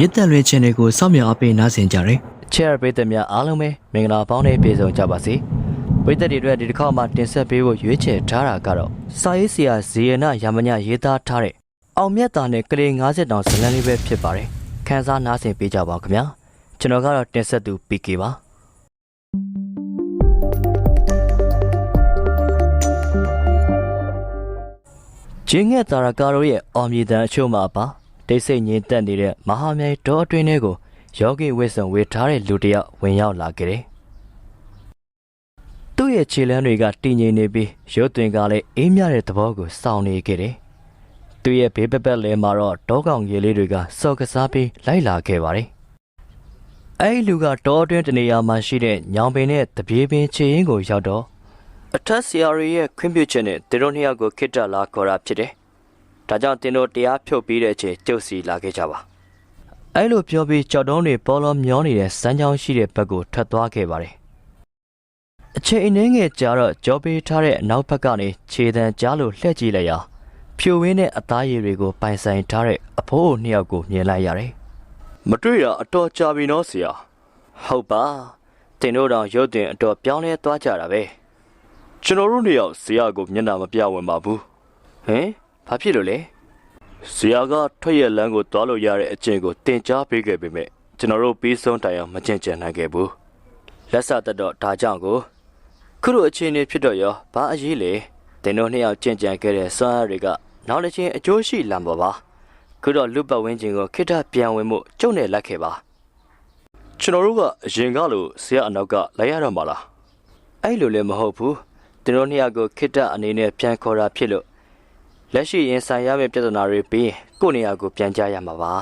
မြစ်တက်လွင် channel ကိုစောင့်မျှော်အားပေးနားဆင်ကြတယ်ချဲ့ပရိသတ်များအားလုံးပဲမင်္ဂလာပေါင်းနဲ့ပြည့်စုံကြပါစေပရိသတ်တွေအတွက်ဒီတစ်ခါမှတင်ဆက်ပေးဖို့ရွေးချယ်ထားတာကတော့စာရေးဆရာဇေယနာရမညရေးသားထားတဲ့အောင်မြတ်တာနဲ့ကလေး90တောင်ဇလန်းလေးပဲဖြစ်ပါတယ်ခန်းစားနားဆင်ပေးကြပါဦးခင်ဗျာကျွန်တော်ကတော့တင်ဆက်သူ PK ပါကျင်းငက်တာရကာတို့ရဲ့အောင်မြင်တဲ့အချို့မှာပါ တိတ်ဆိတ်ငြိမ်သက်နေတဲ့မဟာမြိုင်ဒေါ်အတွင်းထဲကိုယောဂီဝိဆုံဝေထားတဲ့လူတစ်ယောက်ဝင်ရောက်လာခဲ့တယ်။သူ့ရဲ့ခြေလမ်းတွေကတည်ငြိမ်နေပြီးရုပ်သွင်းကလည်းအေးမြတဲ့သဘောကိုစောင့်နေခဲ့တယ်။သူ့ရဲ့ဘေးပက်ပက်လဲမှာတော့တောကောင်ရေလေးတွေကစော်ကစားပြီးလိုက်လာခဲ့ပါတယ်။အဲဒီလူကတောအတွင်းတနေရာမှာရှိတဲ့ညောင်ပင်နဲ့တပြေးပင်ခြေရင်းကိုရောက်တော့အထက်ဆရာကြီးရဲ့ခွင့်ပြုချက်နဲ့သူတို့နှစ်ယောက်ကိုခိတ္တလာခေါ်တာဖြစ်တယ်။ ဒါကြောင့်တင်တို့တရားဖြုတ်ပြီးတဲ့အချိန်ကျုပ်စီလာခဲ့ကြပါ။အဲ့လိုပြောပြီးကြောက်တုံးတွေပေါ်လောမျောနေတဲ့စမ်းချောင်းရှိတဲ့ဘက်ကိုထွက်သွားခဲ့ပါတယ်။အချိန်အနည်းငယ်ကြာတော့ကြောပေးထားတဲ့အနောက်ဘက်ကနေခြေတံကြားလို့လှည့်ကြည့်လိုက်ရာဖြူဝင်းတဲ့အသားရည်တွေကိုပိုင်ဆိုင်ထားတဲ့အဖိုးနှစ်ယောက်ကိုမြင်လိုက်ရတယ်။မတွေ့တာအတော်ကြာပြီနော်ဆရာ။ဟုတ်ပါ။တင်တို့တောင်ရုပ်တင်အတော်ပြောင်းလဲသွားကြတာပဲ။ကျွန်တော်တို့နှစ်ယောက်ဆရာကိုမျက်နှာမပြဝင်ပါဘူး။ဟင် ဘာဖြစ်လို့လဲ။ဆရာကထွက်ရလမ်းကိုသွားလို့ရတဲ့အကျင့်ကိုတင် जा ပေးခဲ့ပေမဲ့ကျွန်တော်တို့ပြီးဆုံးတိုင်အောင်မကျင့်ကြံနိုင်ခဲ့ဘူးလက်စတတော့ဒါကြောင့်ကိုခုလိုအခြေအနေဖြစ်တော့ရောဘာအရေးလဲတင်တို့နှစ်ယောက်ကျင့်ကြံခဲ့တဲ့စွမ်းအားတွေကနောက်တစ်ချင်းအကျိုးရှိလာမှာပါခုတော့လူပတ်ဝန်းကျင်ကိုခိတ္တပြန်ဝင်မှုကျုံနဲ့လက်ခဲ့ပါကျွန်တော်တို့ကအရင်ကလို့ဆရာအနောက်ကလိုက်ရတော့မှာလားအဲ့လိုလည်းမဟုတ်ဘူးတင်တို့နှစ်ယောက်ကိုခိတ္တအနေနဲ့ပြန်ခေါ်တာဖြစ်လို့ လက်ရှိရင်ဆိုင်ရမယ့်ပြဿနာတွေပြီးရင်ကိုယ့်နေရာကိုပြန်ကြရမှာပါ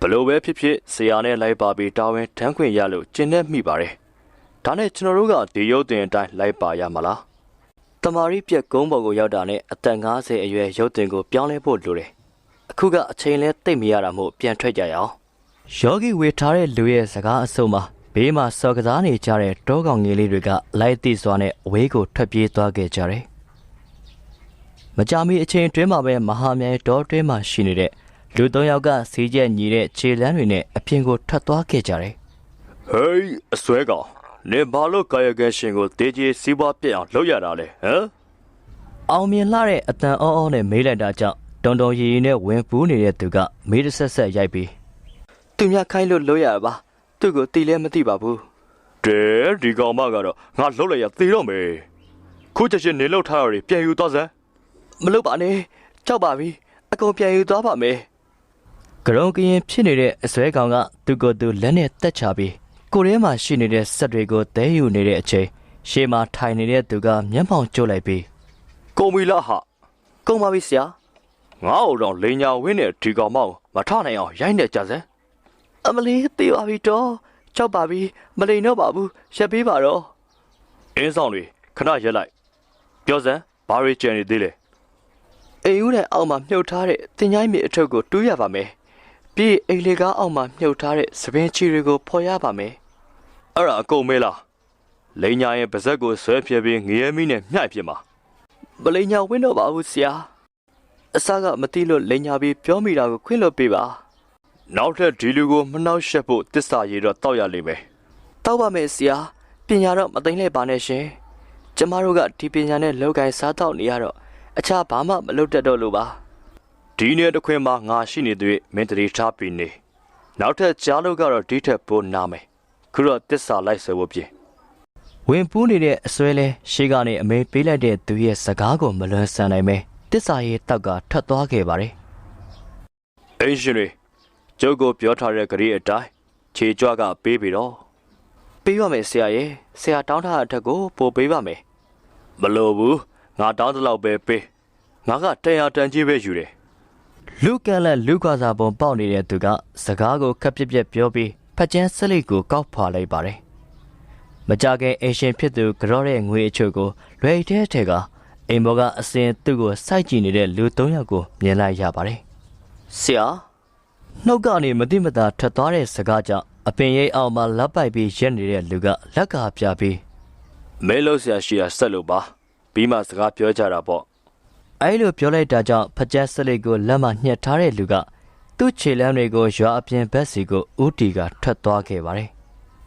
ဘလို့ပဲဖြစ်ဖြစ်ဆရာနဲ့လိုက်ပါပြီးတာဝန်ထမ်းခွင့်ရလို့ကျင့်တတ်မိပါတယ်ဒါနဲ့ကျွန်တော်တို့ကဒီရုပ်တင်အတိုင်းလိုက်ပါရမှာလားတမာရီပြက်ကုန်းပေါ်ကိုရောက်တာနဲ့အသက်50အရွယ်ရုပ်တင်ကိုပြောင်းလဲဖို့လိုတယ်အခုကအချိန်လဲတိတ်မရတာမို့ပြန်ထွက်ကြရအောင်ယောဂီဝေထားတဲ့လူရဲ့စကားအစုံမှာဘေးမှာစော်ကစားနေကြတဲ့တောကောင်ငယ်လေးတွေကလိုက်တိစွာနဲ့အဝေးကိုထွက်ပြေးသွားခဲ့ကြတယ် မကြာမီအချိန်အတွင်းမှာပဲမဟာမြိုင်တောအတွင်းမှာရှိနေတဲ့လူသုံးယောက်ကစီးကျက်ညီတဲ့ခြေလမ်းတွေနဲ့အပြင်ကိုထွက်သွားခဲ့ကြတယ်ဟေးအစွဲကောင်နေဘာလို့ကာယကံရှင်ကိုတေးကြီးစီးပွားပြက်အောင်လုပ်ရတာလဲဟမ်။အောင်မြင်လှတဲ့အတန်အောအောနဲ့မေးလိုက်တာကြောင့်တုံတုံရီရီနဲ့ဝင်ပူးနေတဲ့သူကမေးတစ်ဆက်ဆက်ရိုက်ပြီးသူများခိုင်းလို့လို့ရပါသူ့ကိုတီလဲမသိပါဘူးတဲဒီကောင်မကတော့ငါလှုပ်လိုက်ရသေတော့မယ်ခုချက်ချင်းနေလောက်ထားရတွေပြန်ယူသွားစမ်း။ မလုပ်ပါနဲ့ကြောက်ပါပြီအကုန်ပြန်ယူသွားပါမယ်။ကရုံကရင်ဖြစ်နေတဲ့အစွဲကောင်ကသူ့ကိုယ်သူလက်နဲ့တက်ချပြီးကိုယ်ထဲမှာရှိနေတဲ့စက်တွေကိုသဲယူနေတဲ့အချိန်ရှေ့မှာထိုင်နေတဲ့သူကမျက်မှောင်ကျုပ်လိုက်ပြီးကုန်ပြီလားဟာကုန်ပါပြီဆရာငါ့အိုတော့လိန်ညာဝင်းနဲ့ဒီကောင်မကိုမထနိုင်အောင်ရိုက်နေကြစမ်းအမလေးသေးပါပြီတော့ကြောက်ပါပြီမလိန်တော့ပါဘူးရက်ပေးပါတော့အင်းဆောင်တွေခဏရက်လိုက်ပြောစမ်းဘာတွေကြံနေသေးလဲ အိမ်ဦးတဲ့အောက်မှာမြုပ်ထားတဲ့တင်ချိုင်းမြေအထုပ်ကိုတူးရပါမယ်ပြီးအိမ်လေကားအောက်မှာမြုပ်ထားတဲ့သပင်ချီတွေကိုဖော်ရပါမယ်အဲ့ဒါအကုန်မဲလားလိန်ညာရဲ့ပါဇက်ကိုဆွဲပြဲပြီးငရဲမီးနဲ့မြှိုက်ပြစ်မှာမလိန်ညာဝင်းတော့ပါဘူးဆရာအစကမတိလို့လိန်ညာပြီးပြောမိတာကိုခွင့်လွှတ်ပေးပါနောက်ထပ်ဒီလူကိုမနှောက်ယှက်ဖို့တစ္ဆာရည်တော့တောက်ရလိမ့်မယ်တောက်ပါမယ်ဆရာပညာတော့မသိမ့်လိုက်ပါနဲ့ရှင်ကျမတို့ကဒီပညာနဲ့လောက်ကိုင်းစားတော့နေရတော့ အခြားဘာမှမလုပ်တတ်တော့လို့ပါဒီနေ့တစ်ခွင်မှာငါရှိနေသေးမင်းတရီထားပြီးနေနောက်ထပ်ကြားလို့ကတော့ဒီထက်ပိုနာမယ်ခုတော့တစ္ဆာလိုက်ဆိုဖို့ပြင်ဝင်ပူးနေတဲ့အစွဲလဲရှေးကနေအမေပေးလိုက်တဲ့သူရဲ့စကားကိုမလွန်ဆန်နိုင်ပဲတစ္ဆာရဲ့တောက်ကထွက်သွားခဲ့ပါတယ်အင်းရှင်တွေကျုပ်ကိုပြောထားတဲ့ဂရီအတိုင်းခြေကြွကပေးပြီးတော့ပေးပါမယ်ဆရာရဲ့ဆရာတောင်းထားတဲ့အထက်ကိုပို့ပေးပါမယ်မလို့ဘူး ငါတောင်းသလောက်ပဲပေးငါကတန်ရတန်ကြီးပဲယူတယ်လူကန်လက်လူကွာစာပုံပေါက်နေတဲ့သူကစကားကိုခက်ပြက်ပြက်ပြောပြီးဖက်ကျန်းဆက်လိတ်ကိုကောက်ဖွာလိုက်ပါတယ်မကြခင်အရှင်ဖြစ်သူကြောတဲ့ငွေအချို့ကိုလွယ်တဲ့ထဲကအိမ်ဘောကအစင်သူ့ကိုစိုက်ကြည့်နေတဲ့လူ၃ယောက်ကိုမြင်လိုက်ရပါတယ်ဆရာနှုတ်ကနေမတိမတာထွက်သွားတဲ့စကားကြောင့်အပင်ရိပ်အောက်မှာလက်ပိုက်ပြီးရက်နေတဲ့လူကလက်ကပြပြီးမဲလို့ဆရာရှိတာဆက်လို့ပါ ပြီးမှစကားပြောကြတာပေါ့အဲလိုပြောလိုက်တာကြောင့်ဖကြက်စလိတ်ကိုလက်မညှက်ထားတဲ့လူကသူ့ခြေလမ်းတွေကိုရွာအပြင်ဘက်စီကိုဦးတီကထွက်သွားခဲ့ပါတယ်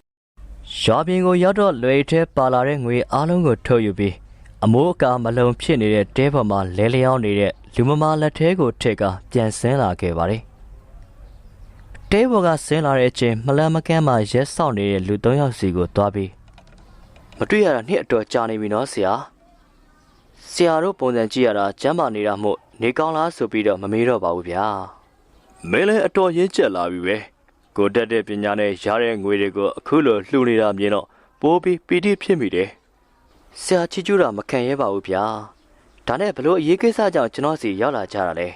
။ရွာပြင်ကိုရောက်တော့လွယ်ထဲပါလာတဲ့ငွေအားလုံးကိုထုတ်ယူပြီးအမိုးအကာမလုံဖြစ်နေတဲ့တဲပေါ်မှာလဲလျောင်းနေတဲ့လူမမာလက်ထဲကိုထည့်ကပြန်ဆင်းလာခဲ့ပါတယ်။တဲပေါ်ကဆင်းလာတဲ့အချိန်မလန်မကန်းမှရက်ဆောက်နေတဲ့လူသုံးယောက်စီကိုသွားပြီးမတွေ့ရတာနှစ်အတော်ကြာနေပြီနော်ဆရာ ဆရာတို့ပုံစံကြည့်ရတာကျမ်းမာနေတာမို့နေကောင်းလားဆိုပြီးတော့မမေးတော့ပါဘူးဗျာမင်းလည်းအတော်ရင်းကျက်လာပြီပဲကိုတက်တဲ့ပညာနဲ့ရတဲ့ငွေတွေကိုအခုလိုလှူနေတာမြင်တော့ပိုးပြီးပီတိဖြစ်မိတယ်ဆရာချီကျူးတာမခံရဲပါဘူးဗျာဒါနဲ့ဘလို့အရေးကိစ္စကြောင့်ကျွန်တော်စီရောက်လာကြတာလေ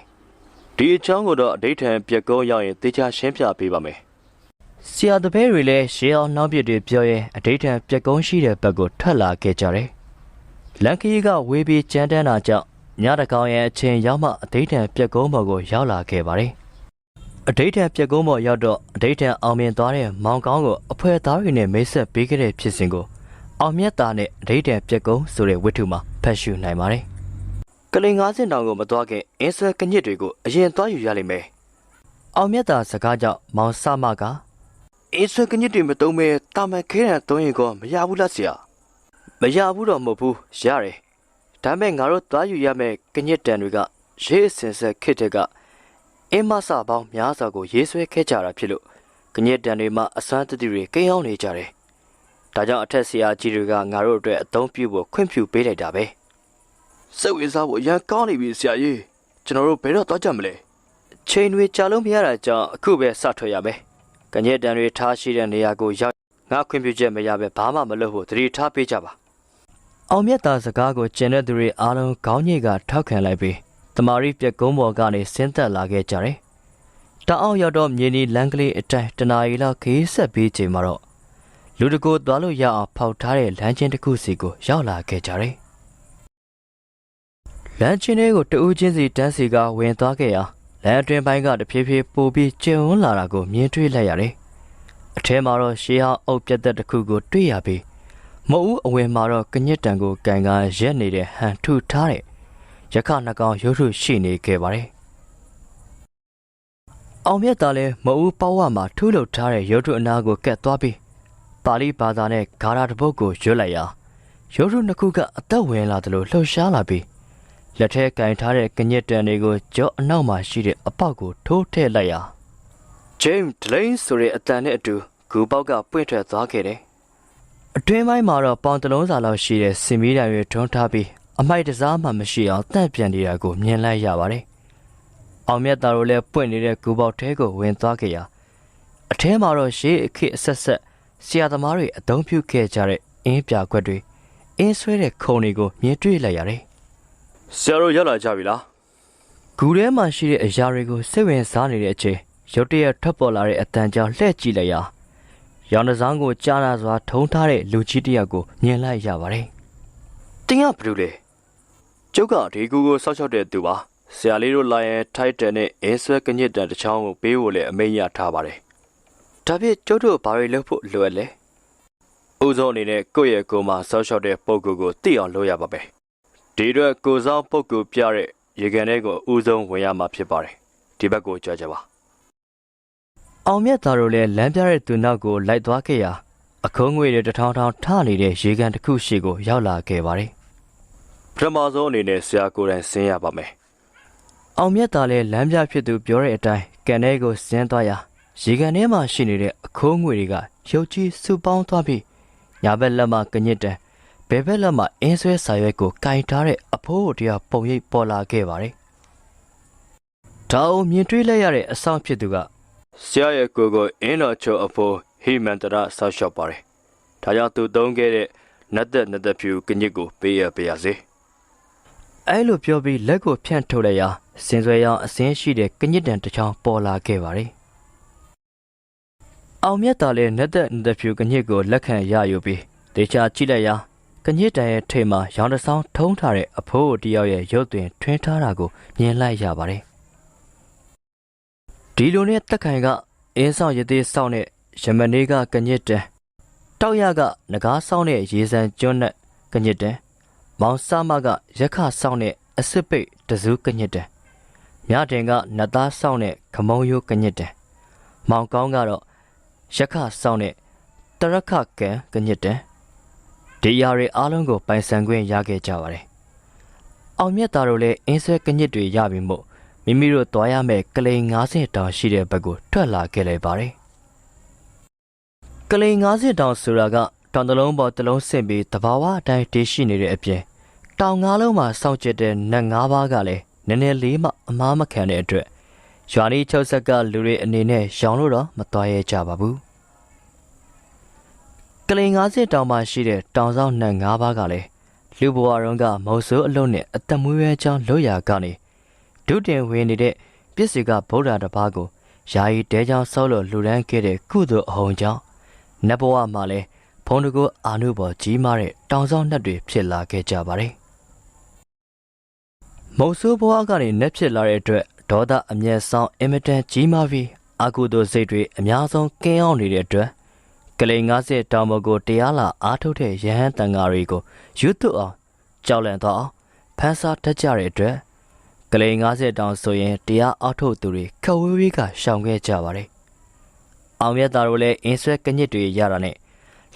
ဒီအကြောင်းကိုတော့အဋိဌံပြက်ကုန်းရောက်ရင်တေချာရှင်းပြပေးပါမယ်ဆရာတပည့်တွေလည်းရှေးအောင်နောက်ပြစ်တွေပြောရင်အတိတ်ထံပြက်ကုန်းရှိတဲ့ဘက်ကိုထွက်လာခဲ့ကြတယ်။ လန်ကီကဝေးပြီးကြမ်းတမ်းတာကြောင့်ညတကောင်ရဲ့အချိန်ရောက်မှအတိတ်ထံပြက်ကုန်းဘော်ကိုရောက်လာခဲ့ပါတယ်။အတိတ်ထံပြက်ကုန်းဘော်ရောက်တော့အတိတ်ထံအောင်မြင်သွားတဲ့မောင်ကောင်းကိုအဖွဲသားတွေနဲ့မိတ်ဆက်ပေးခဲ့တဲ့ဖြစ်စဉ်ကိုအောင်မြတ်သားနဲ့အတိတ်ထံပြက်ကုန်းဆိုတဲ့ဝတ္ထုမှာဖတ်ရှုနိုင်ပါတယ်ကလိန်ငါးစင်တောင်ကိုမသွားခင်အင်းဆွဲကညစ်တွေကိုအရင်သွားယူရလိမ့်မယ်။အောင်မြတ်သားစကားကြောင့်မောင်စမကအင်းဆွဲကညစ်တွေမတုံးမဲတာမန်ခဲရန်သုံးရင်ကောမရဘူးလားဆရာ မရဘူးတော့မဟုတ်ဘူးရတယ်ဒါပေမဲ့ငါတို့သွားယူရမယ့်ကညစ်တန်တွေကရေးအစင်ဆက်ခစ်တဲ့ကအင်းမဆပေါင်းများစွာကိုရေးဆွဲခဲ့ကြတာဖြစ်လို့ကညစ်တန်တွေမှာအစွမ်းတတိတွေကိန်းအောင်နေကြတယ်ဒါကြောင့်အထက်ဆရာကြီးတွေကငါတို့အတွက်အသုံးပြုဖို့ခွင့်ပြုပေးလိုက်တာပဲစိတ်ဝင်စားဖို့အရန်ကောင်းနေပြီဆရာကြီးကျွန်တော်တို့ဘယ်တော့သွားကြမလဲချိန်တွေကြာလို့မရတာကြောင့်အခုပဲစထွက်ရမယ်ကညက်တန်တွေထားရှိတဲ့နေရာကိုရောက်ငါခွင့်ပြုချက်မရပဲဘာမှမလုပ်ဖို့တတိထားပေးကြပါ အောင်မြတ်သားစကားကိုကျင်တဲ့သူတွေအားလုံးခေါင်းညိတ်ကထောက်ခံလိုက်ပြီးတမာရီပြက်ကုန်းပေါ်ကနေဆင်းသက်လာခဲ့ကြတယ်။တအောင်ရောက်တော့မြေနီလမ်းကလေးအတိုင်းတနာရီလောက်ခီးဆက်ပြီးချိန်မှာတော့လူတကိုသွားလို့ရအောင်ဖောက်ထားတဲ့လမ်းချင်းတစ်ခုစီကိုရောက်လာခဲ့ကြတယ်။လမ်းချင်းတွေကိုတဦးချင်းစီတန်းစီကဝင်သွားခဲ့ရာလမ်းအတွင်းပိုင်းကတဖြည်းဖြည်းပိုပြီးကျုံလာတာကိုမြင်တွေ့လိုက်ရတယ်။အထဲမှာတော့ရှေးဟောင်းအုပ်ပြတ်သက်တစ်ခုကိုတွေ့ရပြီး မဟုတ်အဝင်မှာတော့ကညစ်တံကိုကန်ကရက်နေတဲ့ဟန်ထုထားတဲ့ရခနှကောင်ရုပ်ထုရှိနေခဲ့ပါတယ်။အောင်မြတ်သားလည်းမဟုတ်ပေါ့ဝမှာထုလုပ်ထားတဲ့ရုပ်ထုအနာကိုကတ်သွားပြီးပါဠိဘာသာနဲ့ဂါရာတစ်ပုဒ်ကိုရွတ်လိုက်ရာရုပ်ထုနှစ်ခုကအသက်ဝင်လာသလိုလှုပ်ရှားလာပြီးလက်ထဲကင်ထားတဲ့ကညစ်တံတွေကိုကြောအနောက်မှာရှိတဲ့အပေါက်ကိုထိုးထည့်လိုက်ရာဂျိမ်းဒလိန်ဆိုတဲ့အတန်နဲ့အတူဂူပေါက်ကပွင့်ထွက်သွားခဲ့တယ် အတွင်းပိုင်းမှာတော့ပေါင်တလုံးစာလောက်ရှိတဲ့စင်မီးတိုင်တွေထွန်းထားပြီးအမိုက်တစားမှမရှိအောင်တန့်ပြန်နေတာကိုမြင်လိုက်ရပါတယ်။အောင်မြတ်သားတို့လည်းပွင့်နေတဲ့ကူပေါက်ထဲကိုဝင်သွားခဲ့ရာအထဲမှာတော့ရှေးအခစ်အဆက်ဆက်ဆရာသမားတွေအသုံးပြုခဲ့ကြတဲ့အင်းပြခွက်တွေအင်းဆွဲတဲ့ခုံတွေကိုမြင်တွေ့လိုက်ရတယ်ဆရာတို့ရောက်လာကြပြီလား။ဂူထဲမှာရှိတဲ့အရာတွေကိုစိတ်ဝင်စားနေတဲ့အချိန်ရုတ်တရက်ထွက်ပေါ်လာတဲ့အတန်ကြောင့်လှည့်ကြည့်လိုက်ရာ ရောင်တစားကိုကြားနာစွာထုံထားတဲ့လူကြီးတစ်ယောက်ကိုမြင်လိုက်ရပါတယ်။တင်းကဘယ်လိုလဲကျုပ်ကဒီကူကိုစောက်ချောက်တဲ့သူပါဆရာလေးတို့လာရင်ထိုက်တန်နဲ့အင်းဆွဲကညစ်တန်တစ်ချောင်းကိုပေးဖို့လည်းအမိန့်ရထားပါတယ်ဒါဖြင့်ကျုပ်တို့ဘာတွေလုပ်ဖို့လိုအပ်လဲဦးဆုံးအနေနဲ့ကိုယ့်ရဲ့ကိုယ်မှာစောက်ချောက်တဲ့ပုံကူကိုသိအောင်လုပ်ရပါပဲဒီအတွက်ကိုယ်ဆောင်ပုံကူပြတဲ့ရေကန်တွေကိုဦးဆုံးဝင်ရမှာဖြစ်ပါတယ်ဒီဘက်ကိုကြွကြပါ အောင်မြတ်သားတို့လည်းလမ်းပြတဲ့သူနောက်ကိုလိုက်သွားခဲ့ရာအခုံးငွေတွေတထောင်ထောင်ထနေတဲ့ရေကန်တစ်ခုရှိကိုရောက်လာခဲ့ပါတယ်ပထမဆုံးအနေနဲ့ဆရာကိုယ်တိုင်ဆင်းရပါမယ်။အောင်မြတ်သားလည်းလမ်းပြဖြစ်သူပြောတဲ့အတိုင်းကန်ထဲကိုဆင်းသွားရာရေကန်ထဲမှာရှိနေတဲ့အခိုးငွေတွေကရုပ်ကြီးစုပေါင်းသွားပြီးညာဘက်လက်မှာကညစ်တန်ဘယ်ဘက်လက်မှာအင်းဆွဲစာရွက်ကိုကင်ထားတဲ့အဖိုးတရားပုံရိပ်ပေါ်လာခဲ့ပါတယ်။ဒါအောင်မြင်တွေ့လိုက်ရတဲ့အဆောင်ဖြစ်သူက ဆရာရဲ့ကိုယ်ကိုအင်းတော်ချုပ်အဖို့ဟိမန္တရဆောက်ရှောက်ပါတယ်ဒါကြောင့်သူသုံးခဲ့တဲ့နတ်သက်နတ်သက်ဖြူကညစ်ကိုပေးရပေးရစေအဲလိုပြောပြီးလက်ကိုဖြန့်ထုတ်လိုက်ရာစင်ဆွဲရောင်အစင်းရှိတဲ့ကညစ်တန်တစ်ချောင်းပေါ်လာခဲ့ပါတယ်။အောင်မြတ်သားလည်းနတ်သက်နတ်သက်ဖြူကညစ်ကိုလက်ခံရယူပြီးဒေချာကြည့်လိုက်ရာကညစ်တန်ရဲ့ထိပ်မှာရောင်တစ်ဆောင်ထုံးထားတဲ့အဖိုးတယောက်ရဲ့ရုပ်သွင်းထွင်းထားတာကိုမြင်လိုက်ရပါတယ်။ ဒီလိုနဲ့တက်ခိုင်ကအင်းဆောင်ရသေးဆောင်တဲ့ယမနေကကညစ်တန်တောက်ရကငကားဆောင်တဲ့ရေစံကျွန်းနဲ့ကညစ်တန်မောင်စမကရက်ခဆောင်တဲ့အစစ်ပိတ်တစုကညစ်တယ်မြတင်ကနတ်သားစောင့်တဲ့ခမုံရိုးကညစ်တန်မောင်ကောင်းကတော့ရခစောင့်တဲ့တရခကံကညစ်တန်ဒီအရာတွေအားလုံးကိုပိုင်ဆိုင်ခွင့်ရခဲ့ကြပါတယ်အောင်မြတ်သားတို့လည်းအင်းဆွဲကညစ်တွေရပြီမို့ မိမိတို့တွားရမယ့်ကလိန်90တောင်ရှိတဲ့ဘက်ကိုထွက်လာခဲ့လိုက်ပါတယ်ကလိန်90တောင်ဆိုတာကတောင်တလုံးပေါ်တလုံးဆင့်ပြီးတဘာဝအတိုင်းတည်ရှိနေတဲ့အပြင်တောင်ငါးလုံးမှာစောင့်ကျက်တဲ့နတ်ငါးပါးကလည်းနည်းနည်းလေးမှအမားမခံတဲ့အတွက်ရွာနီးချုပ်ဆက်ကလူတွေအနေနဲ့ရောင်လို့တော့မတော်ရဲကြပါဘူးကလိန်90တောင်မှာရှိတဲ့တောင်ဆောင်နတ်ငါးပါးကလည်းလူဘဝရုံးကမုတ်ဆိုးအလုံးနဲ့အသက်မွေးရဲချောင်းလွတ်ရာကနေ ဒုတင်ဝင်နေတဲ့ပြစ်စီကဗုဒ္ဓတစ်ပါးကိုယာယီတဲချောင်းဆောက်လို့လူရန်ခဲ့တဲ့ကုသိုလ်အဟုန်ကြောင့်နတ်ဘဝမှာလည်းဖုံးတကူအာနုဘော်ကြီးမားတဲ့တောင်ဆောင်နှက်တွေဖြစ်လာခဲ့ကြပါတယ်။မုတ်ဆိုးဘဝကနေနှက်ဖြစ်လာတဲ့အတွက်ဒေါသအမျက်ဆောင်အင်မတန်ကြီးမားပြီးအာကုသိုလ်စိတ်တွေအများဆုံးကင်းအောင်နေတဲ့အတွက်ကလေး90တောင်ပေါ်ကိုတရားလာအားထုတ်တဲ့ယဟန်တန်ဃာတွေကိုရွတ်သွအောင်ကြောက်လန့်တော့အောင်ဖန်ဆာတတ်ကြတဲ့အတွက် ကလေး90တောင်ဆိုရင်တရားအားထုတ်သူတွေခဝေးဝေးကရှောင်ခဲ့ကြပါတယ်။အောင်မြတ်သားတို့လည်းအင်းဆွဲကညစ်တွေရတာနဲ့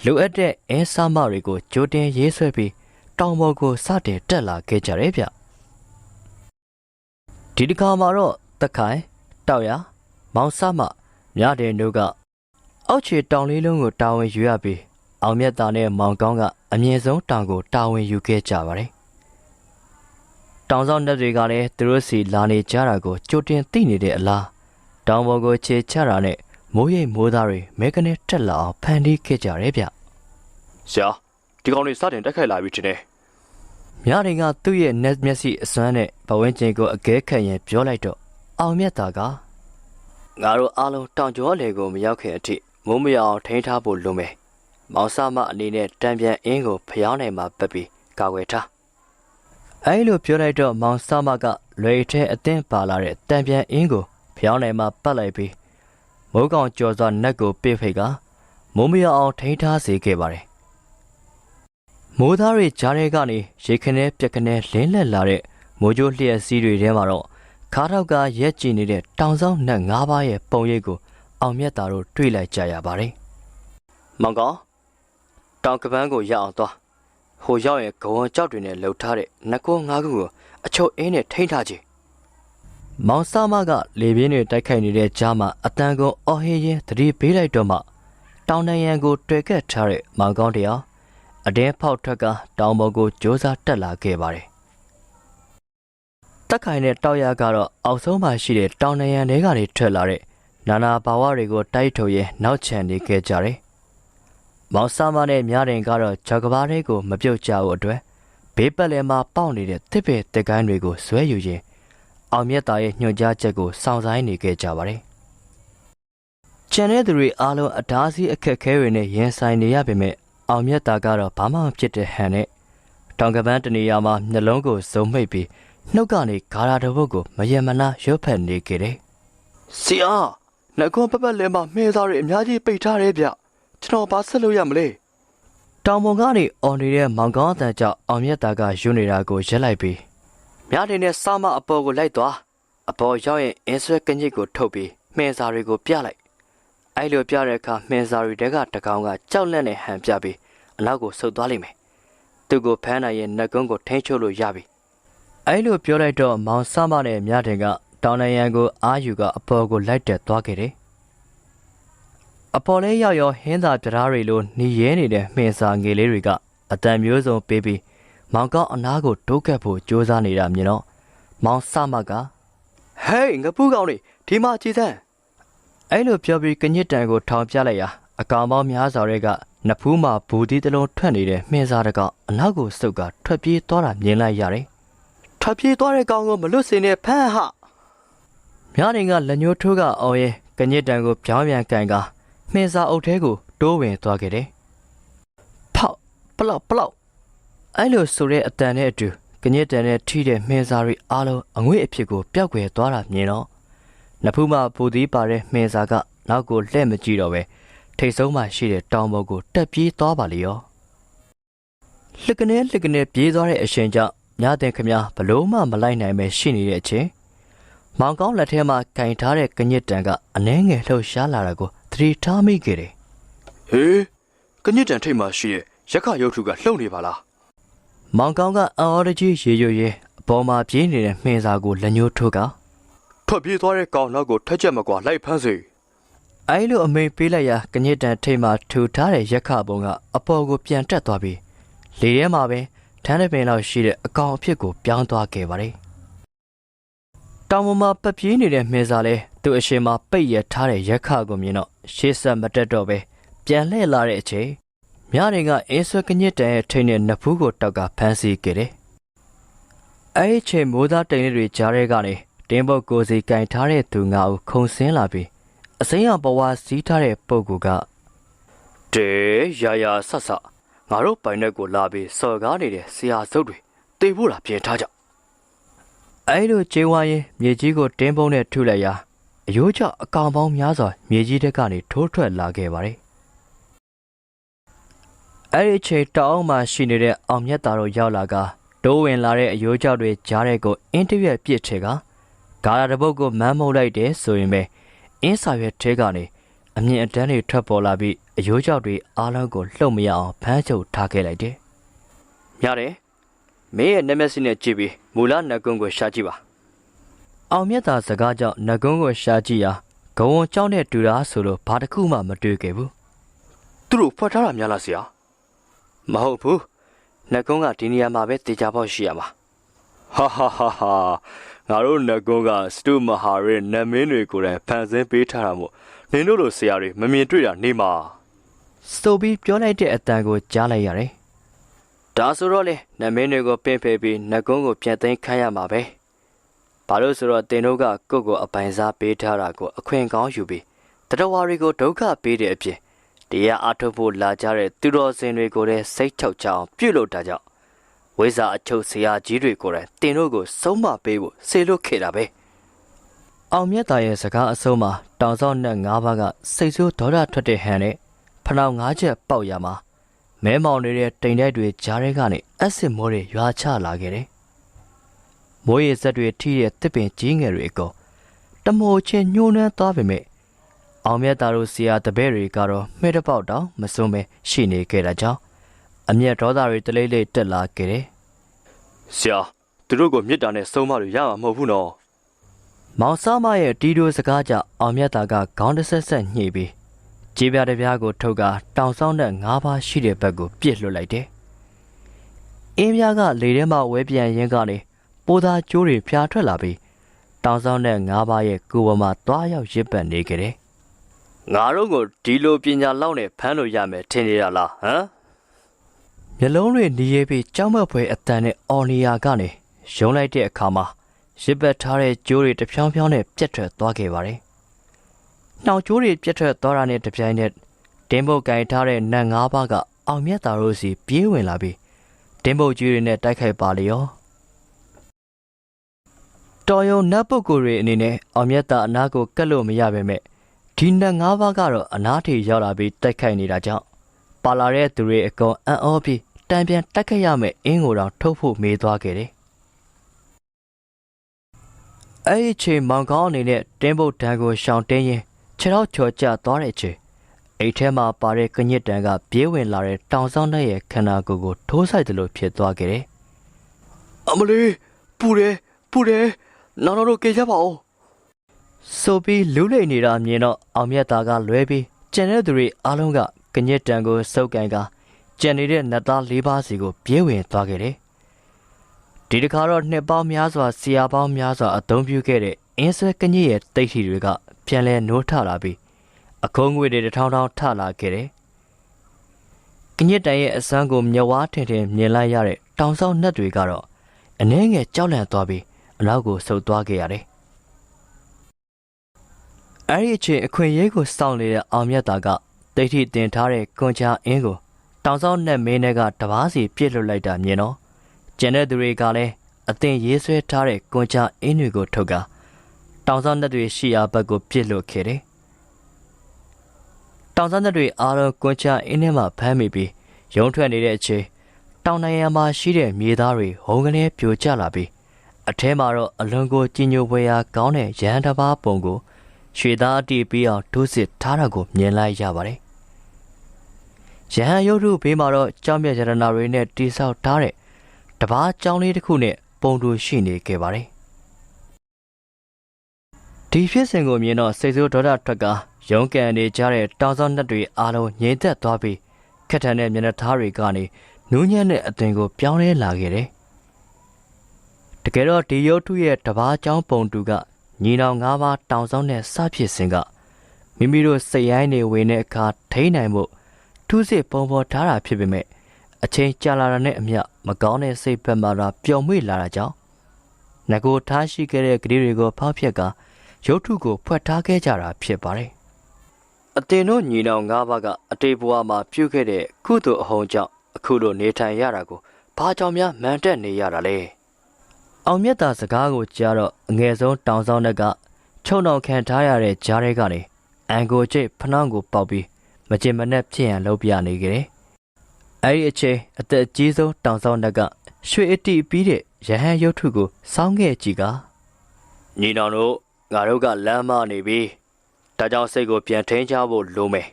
လိုအပ်တဲ့အင်းစားမတွေကိုကြိုတင်ရေးဆွဲပြီးတောင်ပေါ်ကိုစတင်တက်လာခဲ့ကြတယ်ဗျဒီတစ်ခါမှာတော့တက်ခိုင်တောက်ရမောင်ဆမမြတဲ့တို့ကအောက်ခြေတောင်လေးလုံးကိုတာဝန်ယူရပြီးအောင်မြတ်သားနဲ့မောင်ကောင်းကအမြင့်ဆုံးတောင်ကိုတာဝန်ယူခဲ့ကြပါတယ် တောင်ဆောင်တက်တွေကလည်းသူတို့စီလာနေကြတာကိုကြိုတင်သိနေတဲ့အလားတောင်ပေါ်ကိုခြေချတာနဲ့မိုးရိပ်မိုးသားတွေမဲကနေတက်လာအောင်ဖန်တီးခဲ့ကြတယ်ဗျဆရာဒီကောင်တွေစတင်တက်ခိုက်လာပြီထင်တယ်မြရင်ကသူ့ရဲ့နက်မျက်စိအစွမ်းနဲ့ဘဝင်းကျင်ကိုအကဲခတ်ရင်ပြောလိုက်တော့အောင်မြတ်တာကငါတို့အားလုံးတောင်ကျော်လေကိုမရောက်ခင်အထိမိုးမရအောင်ထိန်းထားဖို့လိုမယ်မောင်ဆမအနေနဲ့တံပြန်အင်းကိုဖျောင်းနိုင်မှာပတ်ပြီးကာကွယ်ထား အဲလိုပြောလိုက်တော့မောင်ဆမကလွယ်ထဲအသင်းပါလာတဲ့တံပြန်အင်းကိုဖျောင်းနိုင်မှာပတ်လိုက်ပြီးမိုးကောင်ကြော်စွာနက်ကိုပြစ်ဖိတ်ကမိုးမရအောင်ထိန်းထားစေခဲ့ပါတယ်မိုးသားတွေကြားထဲကနေရေခနဲပြက်ခနဲလင်းလက်လာတဲ့မိုးကြိုးလျှက်စီးတွေထဲမှာတော့ခါထောက်ကရက်ကြည့်နေတဲ့တောင်ဆောင်နက်၅ပါးရဲ့ပုံရိပ်ကိုအောင်မြတ်တာတို့တွေ့လိုက်ကြရပါတယ်မောင်ကောင်တောင်ကပန်းကိုရအောင်သွား ဟိုရောက်ရင်ဂဝံကြောက်တွေနဲ့လှုပ်ထားတဲ့နှကောငါးခုကိုအချုပ်အင်းနဲ့ထိန်းထားကြည့်မောင်ဆာမကလေပြင်းတွေတိုက်ခိုက်နေတဲ့ကြားမှာအတန်ကုန်အော်ဟေးရင်သတိပေးလိုက်တော့မှတောင်တန်ရန်ကိုတွေ့ကက်ထားတဲ့မောင်ကောင်းတယောက်အတင်းဖောက်ထွက်ကတောင်ပေါ်ကိုကြိုးစားတက်လာခဲ့ပါတယ်တက်ခိုင်တဲ့တောက်ရကတော့အောက်ဆုံးမှာရှိတဲ့တောင်တန်ရန်ထဲကနေထွက်လာတဲ့နာနာဘာဝတွေကိုတိုက်ထုတ်ရဲနောက်ချန်နေခဲ့ကြတယ် မောင်ဆာမနဲ့မြရင်ကတော့ဂျောက်ကဘားတွေကိုမပြုတ်ကြဘူးအတွက်ဘေးပတ်လည်မှာပေါက်နေတဲ့တစ်ပယ်တက်ကိုင်းတွေကိုဆွဲယူရင်းအောင်မြတ်သားရဲ့ညွှန်ကြားချက်ကိုစောင့်ဆိုင်နေခဲ့ကြပါတယ်။ကျန်တဲ့သူတွေအားလုံးအတားစီးအခက်အခဲတွေနဲ့ရင်ဆိုင်နေရပေမဲ့အောင်မြတ်သားကတော့ဘာမှမဖြစ်တဲ့ဟန်နဲ့တောင်ကပန်းတနေရာမှာနှလုံးကိုစုံမိတ်ပြီးနှုတ်ကနေဂါရာတစ်ပုတ်ကိုမယမနာရွတ်ဖက်နေခဲ့တယ်ဆရာနှကောပပတ်လဲမှာမှဲသားတွေအများကြီးပိတ်ထားတယ်ဗျ ကျွန်တော်ဘာဆက်လို့ရမလဲ။တောင်ပေါ်ကနေအော်နေတဲ့မောင်ကောင်းအတန်ကြောင့်အောင်မြတ်သားကယူနေတာကိုရက်လိုက်ပြီးမြတင်နဲ့စာမအပေါ်ကိုလိုက်သွားအပေါ်ရောက်ရင်အင်းဆွဲကညစ်ကိုထုတ်ပြီးမှဲစာတွေကိုပြလိုက်အဲ့လိုပြတဲ့အခါမှဲစာတွေတဲကတကောင်ကကြောက်လန့်နဲ့ဟန်ပြပြီးအနောက်ကိုဆုတ်သွားလိမ့်မယ်သူ့ကိုဖမ်းနိုင်ရင်နှကုံးကိုထိန်းချုပ်လို့ရပြီအဲ့လိုပြောလိုက်တော့မောင်ဆမနဲ့မြတင်ကတောင်နရန်ကိုအာယူကအပေါ်ကိုလိုက်တက်သွားခဲ့တယ်။ အပေါ်လေးရောက်ရောဟင်းသာပြဓားတွေလိုหนีရဲနေတဲ့မှင်စာငယ်လေးတွေကအတန်မျိုးစုံပေးပြီးမောင်ကောင်းအနားကိုတိုးကပ်ဖို့ကြိုးစားနေတာမြင်တော့မောင်ဆမကဟေးငပူးကောင်တွေဒီမှာကြည်စမ်းအဲ့လိုပြောပြီးကညစ်တန်ကိုထောင်ပြလိုက်ရာအကောင်ပေါင်းများစွာတွေကနဖူးမှာဘူဒီတစ်လုံးထွက်နေတဲ့မှင်စာတကောင်အနောက်ကိုစုပ်ကထွက်ပြေးသွားတာမြင်လိုက်ရတယ်။ထွက်ပြေးသွားတဲ့ကောင်ကိုမလွတ်စင်နဲ့ဖမ်းဟမြားရင်ကလက်ညှိုးထိုးကအောင်ရဲကညစ်တန်ကိုပြောင်းပြန်ကန်က မှင်စာအုပ်ထဲကိုတိုးဝင်သွားခဲ့တယ်။ဖောက်ပလောက်ပလောက်အဲ့လိုဆိုတဲ့အတန်နဲ့အတူကညစ်တန်နဲ့ထိတဲ့မှင်စာတွေအားလုံးအငွေ့အဖြစ်ကိုပျောက်ကွယ်သွားတာမြင်တော့နဖူးမဘူဒီပါတဲ့မှင်စာကနောက်ကိုလှည့်မကြည့်တော့ပဲထိတ်ဆုံးမှရှိတဲ့တောင်ပေါ်ကိုတက်ပြေးသွားပါလေရော။လှကနေလှကနေပြေးသွားတဲ့အရှင်ကြောင့်ညတဲ့ခမဘလို့မှမလိုက်နိုင်ပဲရှိနေတဲ့အချိန်မောင်ကောင်းလက်ထဲမှာကင်ထားတဲ့ကညစ်တန်ကအနှဲငယ်လှုပ်ရှားလာတာကို သတိထားမိခဲ့တယ်ဟေးကညစ်တန်ထိတ်မှရှိတဲ့ရက်ခရုပ်ထုကလှုပ်နေပါလား။မောင်ကောင်းကအအော်တကြီးရေရွရဲအပေါ်မှာပြေးနေတဲ့မှင်စာကိုလက်ညှိုးထိုးကထွက်ပြေးသွားတဲ့ကောင်နောက်ကိုထက်ချက်မကွာလိုက်ဖမ်းစေအဲလိုအမိန်ပေးလိုက်ရာကညစ်တန်ထိတ်မှထူထားတဲ့ရက်ခပုံကအပေါ်ကိုပြန်တက်သွားပြီးလေထဲမှာပဲထန်းတဲ့ပင်လောက်ရှိတဲ့အကောင်အဖြစ်ကိုပြောင်းသွားခဲ့ပါတယ်။တောင်ပေါ်မှာပပြေးနေတဲ့မှင်စာလဲ သူ့အရှင်မှာပိတ်ရထားတဲ့ရက်ခကိုမြင်တော့ရှေ့ဆက်မတက်တော့ပဲပြန်လှည့်လာတဲ့အချိန်မြရင်းကအင်းဆွဲကညစ်တန်ရဲ့ထိတ်နဲ့နဖူးကိုတောက်ကဖမ်းဆီးခဲ့တယ်။အဲဒီအချိန်မိုးသားတိမ်လေးတွေကြားထဲကနေတင်းပုတ်ကိုစီကင်ထားတဲ့သူငါ့ကိုခုံဆင်းလာပြီးအစိမ်းအဘဝစီးထားတဲ့ပုပ်ကူကတဲရာရာဆတ်ဆတ်ငါတို့ပိုင်တဲ့ကိုလာပြီးစော်ကားနေတဲ့ဆရာစုပ်တွေတေဖို့တာပြင်ထားကြအဲလိုကျေးဝါရင်မြေကြီးကိုတင်းပုံးနဲ့ထုလိုက်ရာ အယိုးကျအကောင်ပေါင်းများစွာမြေကြီးတက်ကနေထိုးထွက်လာခဲ့ပါတယ်။အဲဒီအချိန်တောင်အောင်မှရှိနေတဲ့အောင်မြတ်သားတို့ရောက်လာကတိုးဝင်လာတဲ့အယိုးကျတွေကြားတဲ့ကိုအင်းတရွက်ပြစ်ထဲကဂါရတပုတ်ကိုမမ်းမုတ်လိုက်တယ်ဆိုရင်ပဲအင်းစာရွက်ထဲကနေအမြင့်အတန်းတွေထွက်ပေါ်လာပြီးအယိုးကျတွေအားလုံးကိုလှုပ်မရအောင်ဖမ်းချုပ်ထားခဲ့လိုက်တယ်။များတယ်မင်းရဲ့နမက်စီနဲ့ကြည့်ပြီးမူလနတ်ကုန်းကိုရှာကြည့်ပါ အောင်မြတ်သာစကားကြောင့်ငကုံးကိုရှာကြည့်ရာဂဝံကြောင်းနဲ့တူတာဆိုလို့ဘာတစ်ခုမှမတွေ့ခဲ့ဘူးသူတို့ဖွက်ထားတာများလားဆရာမဟုတ်ဘူးနတ်ကုန်းကဒီနေရာမှာပဲတေချာပေါက်ရှိရမှာဟာဟာဟာဟာငါတို့နတ်ကုန်းကစတုမဟာရဲ့နတ်မင်းတွေကိုယ်တိုင်ဖန်ဆင်းပေးထားတာမို့နင်တို့လိုဆရာတွေမမြင်တွေ့တာနေမှာဆိုပြီးပြောလိုက်တဲ့အတန်ကိုကြားလိုက်ရတယ်ဒါဆိုတော့လေနတ်မင်းတွေကိုပင့်ဖယ်ပြီးနတ်ကုန်းကိုပြန်သိမ်းခိုင်းရမှာပဲ ဘာလို့ဆိုတော့တင်တို့ကကိုယ့်ကိုအပိုင်စားပေးထားတာကိုအခွင့်ကောင်းယူပြီးတတဝါတွေကိုဒုက္ခပေးတဲ့အပြင်တရားအထုတ်ဖို့လာကြတဲ့သူတော်စင်တွေကိုလည်းစိတ်ချောက်ချအောင်ပြုလုပ်တာကြောင့်ဝိဇ္ဇာအချုပ်ဆရာကြီးတွေကိုယ်တိုင်တင်တို့ကိုဆုံးမပေးဖို့ဆေလွတ်ခဲ့တာပဲအောင်မြတ်သာရဲ့စကားအဆုံးမှာတောင်စောက်နဲ့၅ပါးကစိတ်ဆိုးဒေါသထွက်တဲ့ဟန်နဲ့ဖနှောင်၅ချက်ပေါက်ရမှာမဲမောင်နေတဲ့တိမ်တိုက်တွေကြားထဲကနေအက်ဆစ်မိုးတွေရွာချလာခဲ့တယ် မိုးရေစက်တွေထိတဲ့တစ်ပင်ကြီးငယ်တွေအကုန်တမိုးချင်းညှိုးနှမ်းသွားပေမဲ့အောင်မြတ်သာတို့ဆရာတပည့်တွေကတော့မှဲ့တစ်ပေါက်တောင်မစွန်းပဲရှိနေခဲ့တာကြောင့်အမျက်ဒေါသတွေတလိမ့်လိမ့်တက်လာခဲ့တယ်ဆရာသူတို့ကိုမြစ်တာနဲ့ဆုံးမလို့ရမှာမဟုတ်ဘူးနော်မောင်ဆာမရဲ့တီတိုစကားကြောင့်အောင်မြတ်တာကခေါင်းတစ်ဆက်ဆက်ညှိပြီးကြေးပြားတစ်ပြားကိုထုတ်ကတောင်ဆောင်တဲ့၅ပါးရှိတဲ့ဘက်ကိုပြစ်လွတ်လိုက်တယ်။အင်းပြားကလေထဲမှာဝဲပြန်ရင်းကနေ ပိုသားကျိုးတွေဖျားထွက်လာပြီးတောင်ဆောင်တဲ့၅ပါးရဲ့ကိုယ်ပေါ်မှာသွားရောက်ရစ်ပတ်နေကြတယ်ငါတို့ကိုဒီလိုပညာလောက်နဲ့ဖမ်းလို့ရမယ်ထင်နေရလားဟမ်။မျက်လုံးတွေနီးရဲပြီးကြောက်မက်ဖွယ်အတန်နဲ့အော်နီယာကနေရုံလိုက်တဲ့အခါမှာရစ်ပတ်ထားတဲ့ကျိုးတွေတစ်ဖြောင်းဖြောင်းနဲ့ပြတ်ထွက်သွားခဲ့ပါတယ်။နှောင်ကျိုးတွေပြတ်ထွက်သွားတာနဲ့တပြိုင်နက်တင်းပုတ်ကင်ထားတဲ့နတ်ငါးပါးကအောင်မြတ်တာတို့စီပြေးဝင်လာပြီးတင်းပုတ်ကြီးတွေနဲ့တိုက်ခိုက်ပါလေရော။ တော်ယုံနတ်ပုဂ္ဂိုလ်တွေအနေနဲ့အောင်မြတ်တာအနာကိုကတ်လို့မရပါပဲ။ဒီနတ်ငါးပါးကတော့အနာထိရောက်လာပြီးတိုက်ခိုက်နေတာကြောင့်ပါလာတဲ့သူတွေအကောင်အံ့ဩပြီးတံပြန်တိုက်ခိုက်ရမယ်အင်းကိုတောင်ထုတ်ဖို့မေးသွားခဲ့တယ်။အဲ့ဒီအချိန်မောင်ကောင်းအနေနဲ့တင်းပုတ်တန်းကိုရှောင်တင်းရင်ခြေတော့ချော်ကျသွားတဲ့အချိန်အိတ်ထဲမှာပါတဲ့ကညစ်တန်းကပြေးဝင်လာတဲ့တောင်ဆောင်တဲ့ရဲ့ခန္ဓာကိုယ်ကိုထိုးဆိုင်သလိုဖြစ်သွားခဲ့တယ်အမလေးပူတယ်ပူတယ် နောက်တော့ကေချပါဦး။ဆိုပြီးလူးလိမ်နေတာမြင်တော့အောင်မြတ်သားကလွဲပြီးကျန်တဲ့သူတွေအားလုံးကကညစ်တန်းကိုစုပ်ကန်ကကျန်နေတဲ့နတ်သား၄ပါးစီကိုပြေးဝင်သွားခဲ့တယ်။ဒီတစ်ခါတော့နှစ်ပေါင်းများစွာဆရာပေါင်းများစွာအသုံးပြုခဲ့တဲ့အင်းဆွဲကညစ်ရဲ့တိတ်ထီတွေကပြန်လဲနိုးထလာပြီးအခုံးငွေတွေတစ်ထောင်ထောင်ထလာခဲ့တယ်။ကညစ်တန်ရဲ့အစမ်းကိုမျက်ဝါးထင်ထင်မြင်လိုက်ရတဲ့တောင်ဆောင်နှက်တွေကတော့အနှဲငယ်ကြောက်လန့်သွားပြီး အနောက်ကိုဆုတ်သွားခဲ့ရတယ်။အဲ့ဒီအချိန်အခွင့်အရေးကိုစောင့်နေတဲ့အောင်မြတ်တာကတိတ်ထိတင်ထားတဲ့ကွန်ချာအင်းကိုတောင်ဆောင်နှက်မင်းတွေကတပားစီပြစ်လွတ်လိုက်တာမြင်တော့ကျန်တဲ့သူတွေကလည်းအသင်ရေးဆွဲထားတဲ့ကွန်ချာအင်းတွေကိုထုတ်ကတောင်ဆောင်နှက်တွေရှိရာဘက်ကိုပြစ်လွတ်ခဲ့တယ်။တောင်ဆောင်နှက်တွေအားလုံးကွန်ချာအင်းထဲမှာဖမ်းမိပြီးရုံထွက်နေတဲ့အချိန်တောင်နိုင်ငံမှာရှိတဲ့မြေသားတွေဟုံးကနေပြိုကျလာပြီး အထဲမှာတော့အလွန်ကိုကြီးညိုဖွယ်ရာကောင်းတဲ့ရဟန်းတစ်ပါးပုံကိုရွှေသားအတီးပြီးအောင်ဒုစစ်ထားတာကိုမြင်လိုက်ရပါတယ်။ရဟန်းရုပ်ထုဘေးမှာတော့ကြောင်မြတ်ရတနာတွေနဲ့တိဆောက်ထားတဲ့တပားကြောင်လေးတစ်ခုနဲ့ပုံတူရှိနေခဲ့ပါတယ်။ဒီဖြစ်စဉ်ကိုမြင်တော့စိတ်ဆိုးဒေါသထွက်ကရုံးကန်နေကြတဲ့တောင်စောင်းနှက်တွေအားလုံးငြိမ်သက်သွားပြီးခက်ထန်တဲ့မျက်နှာသားတွေကနေနူးညံ့တဲ့အသွင်ကိုပြောင်းလဲလာခဲ့တယ်။ တကယ်တော့ဒီရုပ်ထုရဲ့တပားကြောင်ပုံတူကညီနောင်၅ပါးတောင်စောင်းနဲ့စဖြစ်စဉ်ကမိမိတို့စိတ်ရိုင်းနေဝင်တဲ့အခါထိန်းနိုင်မှုထူးစစ်ပုံပေါ်ထားတာဖြစ်ပေမဲ့အချိန်ကြာလာတာနဲ့အမျှမကောင်းတဲ့စိတ်ဘက်မှတော့ပျော်မွေ့လာတာကြောင့်ငကိုထားရှိခဲ့တဲ့ကလေးတွေကိုဖောက်ဖျက်ကရုပ်ထုကိုဖွက်ထားခဲ့ကြတာဖြစ်ပါတယ်အတင်တို့ညီနောင်၅ပါးကအတေဘွားမှာပြုတ်ခဲ့တဲ့ကုသိုလ်အဟုန်ကြောင့်အခုလိုနေထိုင်ရတာကိုဘာကြောင့်များမန်တက်နေရတာလဲ။ အောင်မြတ်တာစကားကိုကြားတော့အငယ်ဆုံးတောင်ဆောင်တက်ကချုံတော်ခံထားရတဲ့ကြားထဲကနေအန်ကိုကျိတ်ဖနှောင်းကိုပေါက်ပြီးမကျင်မနဲ့ဖြစ်ရန်လုပ်ပြနေကြတယ်။အဲဒီအချိန်အသက်အကြီးဆုံးတောင်ဆောင်တက်ကရွှေအတိပြီးတဲ့ရဟန်းရုပ်ထုကိုစောင်းခဲ့ကြည့်ကညီနောင်တို့ငါတို့ကလမ်းမနေပြီဒါကြောင့်စိတ်ကိုပြန်ထိန်းချဖို့လိုမယ်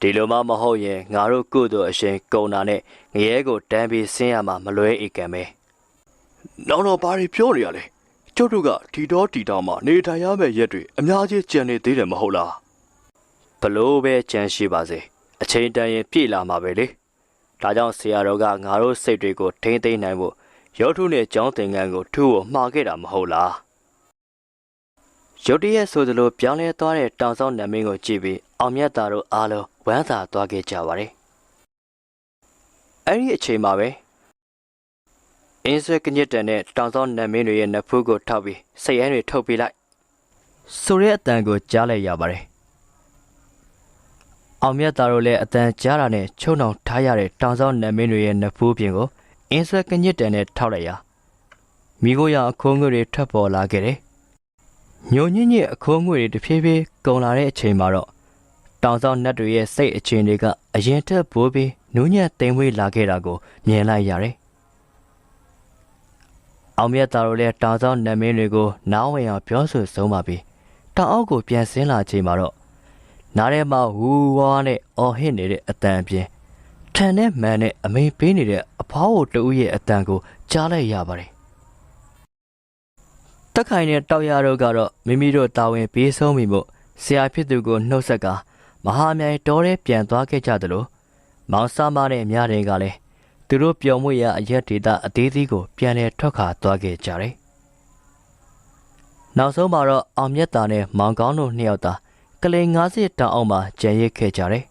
ဒီလိုမှမဟုတ်ရင်ငါတို့ကုသိုလ်အရှင်ကုံတာနဲ့ငရဲကိုတန်းပြီးဆင်းရမှာမလွဲဧကံပဲ နောက်တော့ဘာတွေပြောနေရလဲကျုပ်တို့ကဒီတော့ဒီတော့မှနေထိုင်ရမယ့်ရက်တွေအများကြီးကြံနေသေးတယ်မဟုတ်လားဘလို့ပဲကြံရှိပါစေအချိန်တန်ရင်ပြည့်လာမှာပဲလေဒါကြောင့်ဆရာတော်ကငါတို့စိတ်တွေကိုထိမ့်သိမ့်နိုင်ဖို့ရုပ်ထုနဲ့ကြောင်းသင်္ကန်းကိုထုကိုမှားခဲ့တာမဟုတ်လားရုတ်တရက်ဆိုသလိုပြောင်းလဲသွားတဲ့တောင်ဆောင်နမင်းကိုကြည့်ပြီးအောင်မြတ်တာတို့အားလုံးဝမ်းသာသွားခဲ့ကြပါတယ်။အဲ့ဒီအချိန်မှာပဲ အင်းဆွဲကညစ်တန်တဲ့တောင်ဆောင်နမင်းတွေရဲ့နဖူးကိုထောက်ပြီးစိတ်ရိုင်းတွေထုတ်ပေးလိုက်ဆိုရဲအတန်ကိုကြားလိုက်ရပါတယ်။အောင်မြတ်သားတို့လည်းအတန်ကြားတာနဲ့ချုံအောင်ထားရတဲ့တောင်ဆောင်နမင်းတွေရဲ့နဖူးပြင်ကိုအင်းဆွဲကညစ်တန်နဲ့ထောက်လိုက်ရမိကိုရအခိုးငွေတွေထွက်ပေါ်လာခဲ့တယ်။ညိုညညစ်အခိုးငွေတွေတဖြည်းဖြည်းကုန်လာတဲ့အချိန်မှာတော့တောင်ဆောင်နတ်တွေရဲ့စိတ်အခြေအနေကအရင်ထက်ပိုပြီးနူးညံ့သိမ်မွေ့လာခဲ့တာကိုမြင်လိုက်ရတယ်။ အောင်မြတ်သားတို့လည်းတောင်ဆောင်နမင်းတွေကိုနားဝင်အောင်ပြောဆိုဆုံးပါပြီးတောင်အောက်ကိုပြန်ဆင်းလာချိန်မှာတော့နားထဲမှာဝူဝါးနဲ့အော်ဟစ်နေတဲ့အတန်အပြင်ထန်နဲ့မန်နဲ့အမိန်ပေးနေတဲ့အဖွားကိုတူရဲ့အတန်ကိုကြားလိုက်ရပါတယ်။တက်ခိုင်နဲ့တောက်ရတို့ကတော့မိမိတို့တာဝန်ပေးဆုံးပြီမို့ဆရာဖြစ်သူကိုနှုတ်ဆက်ကမဟာမြိုင်တော်ထဲပြန်သွားခဲ့ကြသလိုမောင်ဆာမနဲ့မြတဲ့ကလည်း သူတို့ပျော်မွေ့ရအရက်ဒေတာအသေးသေးကိုပြန်လည်ထွက်ခါသွားခဲ့ကြတယ်။နောက်ဆုံးမှာတော့အောင်မြတ်တာနဲ့မောင်ကောင်းတို့နှစ်ယောက်သာကလိန်90တောင်အောင်မှာကြံရစ်ခဲ့ကြတယ်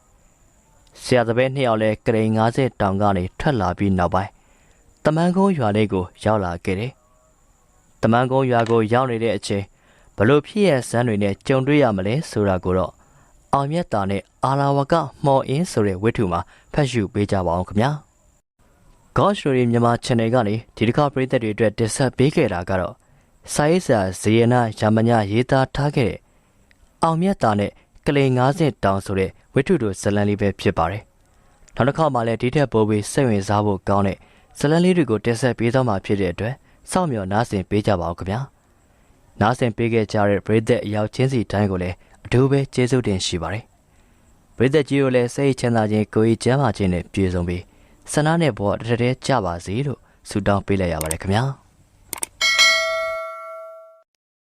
။ဆရာသပည့်နှစ်ယောက်လည်းကလိန်90တောင်ကနေထွက်လာပြီးနောက်ပိုင်းတမန်ကုန်းရွာလေးကိုရောက်လာခဲ့တယ်။တမန်ကုန်းရွာကိုရောက်နေတဲ့အချိန်ဘလို့ဖြစ်ရစမ်းတွေနဲ့ကြုံတွေ့ရမလဲဆိုတာကိုတော့အောင်မြတ်တာနဲ့အာလာဝကမှော်အင်းဆိုတဲ့ဝိထုမှာဖတ်ရှုပေးကြပါအောင်ခင်ဗျာ။ God Story မြန်မာ Channel ကနေဒီတစ်ခါပရိသတ်တွေအတွက်တင်ဆက်ပေးခဲ့တာကတော့စာရေးဆရာဇေယနာရာမညာရေးသားထားခဲ့တဲ့အောင်မြတ်တာနဲ့ကလေး90တောင်ဆိုတဲ့ဝိထုတို့ဇတ်လန်းလေးပဲဖြစ်ပါတယ်။နောက်တစ်ခါမှလည်းဒီထက်ပိုပြီးစိတ်ဝင်စားဖို့ကောင်းတဲ့ဇတ်လန်းလေးတွေကိုတင်ဆက်ပေးသွားမှာဖြစ်တဲ့အတွက်စောင့်မျှော်နားဆင်ပေးကြပါဦးခင်ဗျာ။နားဆင်ပေးခဲ့ကြတဲ့ပရိသတ်အရောက်ချင်းစီတိုင်းကိုလည်းအထူးပဲကျေးဇူးတင်ရှိပါတယ်။ပရိသတ်ကြီးတို့လည်းစိတ်ချမ်းသာခြင်းကိုယ်ကြီးကျန်းမာခြင်းနဲ့ပြည့်စုံပြီး ဆန္ဒနဲ့ဘဝတစ်ထည်တည်းကြပါစေလို့ဆုတောင်းပေးလိုက်ရပါတယ်ခင်ဗျာ။